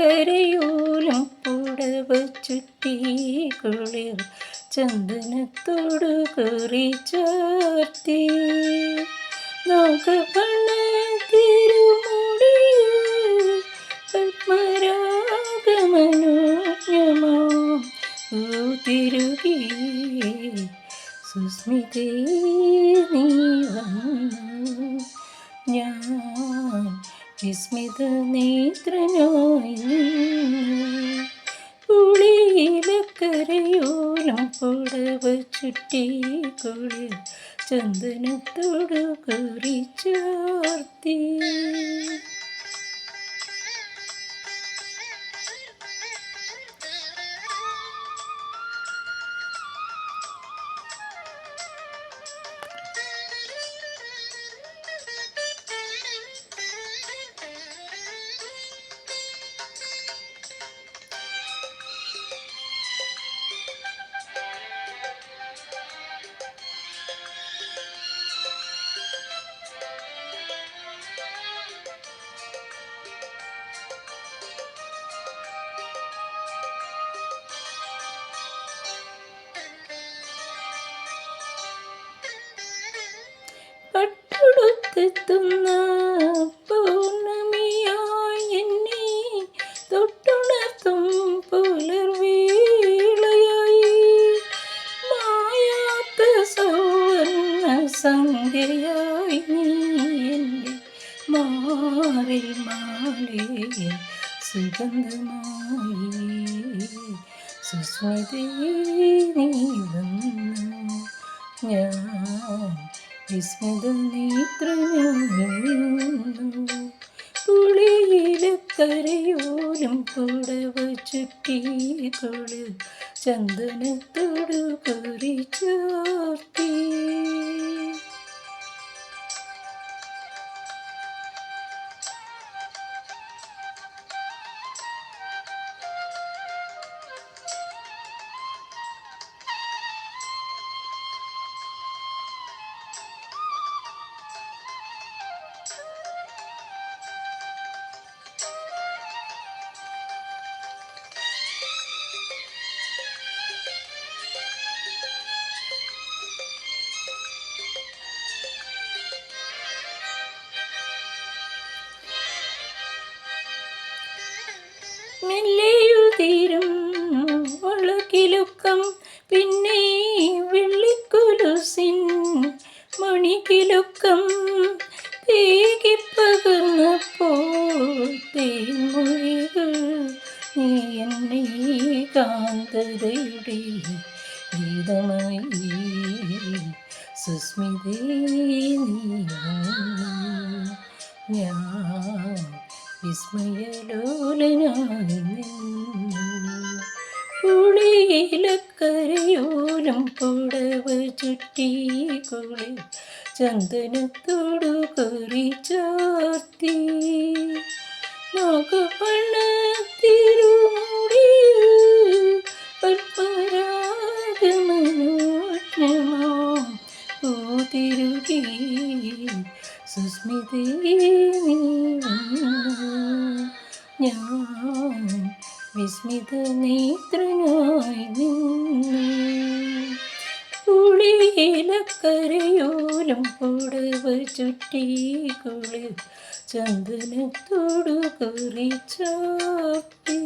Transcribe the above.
കരയൂലം പുടവ് ചുറ്റി കുളിർ ചന്ദനത്തോടു കുറി ചേർത്തി. നോക്കപ്പണ തിരുമുടി പത്മരാഗമനോജ്ഞമോ? തിരുകി സുസ്മിതേ നീ വന്നു. ഞാൻ വിസ്മിത നീ ചുറ്റി കുളിൽ ചന്ദനത്തോടു കുറി പട്ടുടുത്തെത്തുന്ന പൗർണമിയായി എന്നെ തൊട്ടുണർത്തും പുലർവേളയായി. മായാത്ത സൗവർണ സന്ധ്യയായി നീ എന്റെ മാറിൽ മാലേ സുഗന്ധമായി. സുസ്മിതേ നീ വന്നു ഞാൻ വിസ്മിത നേത്രനായിരുന്നു. പുളിയിലക്കരയോലും പുടവ ചുറ്റി തൊഴിൽ ചന്ദനത്തോടു കുറി മെല്ലെയുതീരും മുളകിലുക്കം പിന്നെ വെള്ളിക്കുലുസിൻ മണിക്കിലുക്കം തേകിപ്പകർന്നപ്പോൾ തേൻമൊഴികൾ നീ എന്നെ കാന്തതയുടെ ഗീതമായി സുസ്മിതേ നീ. ഞാൻ വിസ്മയലോലനായി നിന്നു. പുളിയിലക്കരയോലം പുടവ ചുറ്റി കുളി ചന്ദനത്തോടു കറി ചാർത്തി. നോക്കപ്പണ്ണ സുസ്മിതേ. ഞാൻ വിസ്മിത നേത്രനായി നിന്നു പുളിയിലക്കരയോലം പുടവ് ചുറ്റി കുളി ചന്ദനത്തോടു കുറിച്ചാട്ടി